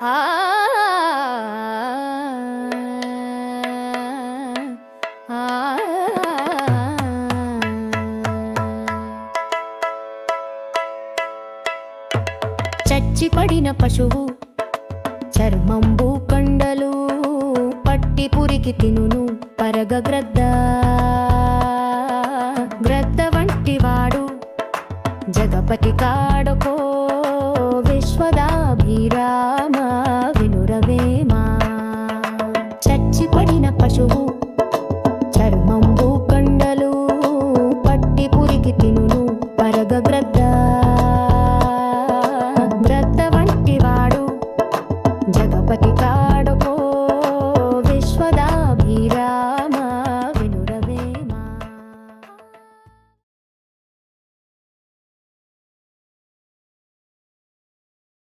చచ్చిపడిన పశువు చర్మంబు కండలు పట్టి పురికి తినును పరగ గ్రద్ద. గ్రద్ద వంటి వాడు జగపతి కాడకో విశ్వదా జగపతి కా